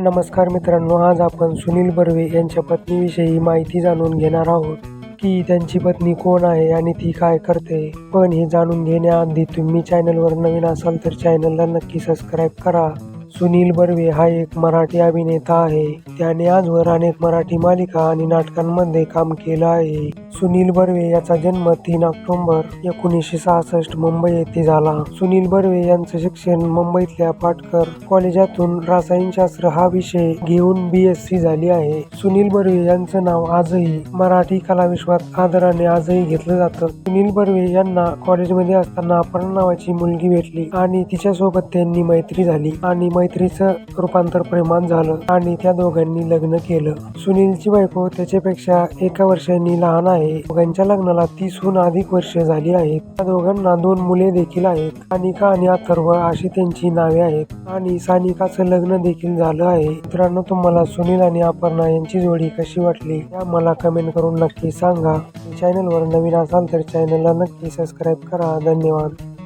नमस्कार मित्रांनो आज आपण सुनील बर्वे यांच्या पत्नीविषयी माहिती जाणून घेणार आहोत की त्यांची पत्नी कोण आहे आणि ती काय करते. पण हे जाणून घेण्याआधी तुम्ही चॅनलवर नवीन असाल तर चॅनलला नक्की सबस्क्राईब करा. सुनील बर्वे हा एक मराठी अभिनेता आहे. त्याने आजवर अनेक मराठी मालिका आणि नाटकांमध्ये काम केलं आहे. सुनील बर्वे याचा जन्म तीन ऑक्टोंबर एकोणीसशे सहासष्ट मुंबई येथे झाला. सुनील बर्वे यांचं शिक्षण मुंबईतल्या पाटकर कॉलेजातून रसायनशास्त्र हा विषय घेऊन बी एस सी झाली आहे. सुनील बर्वे यांचं नाव आजही मराठी कलाविश्वात आदराने आजही घेतलं जातं. सुनील बर्वे यांना कॉलेजमध्ये असताना अपर्णा नावाची मुलगी भेटली आणि तिच्यासोबत त्यांनी मैत्री झाली आणि मैत्रीचं रूपांतर प्रेमात झालं आणि त्या दोघांनी लग्न केलं. सुनीलची बायको त्याच्यापेक्षा एका वर्षांनी लहान आहे. आहे. दोघांच्या लग्नाला तीसहून अधिक वर्ष झाली आहेत. त्या दोघांना दोन मुले देखील आहेत. सानिका आणि अथर्व अशी त्यांची नावे आहेत. आणि सानिकाचं लग्न देखील झालं आहे. मित्रांनो तुम्हाला सुनील आणि अपर्णा यांची जोडी कशी वाटली त्या मला कमेंट करून नक्की सांगा. चॅनलवर नवीन असाल तर चॅनलला नक्की सबस्क्राईब करा. धन्यवाद.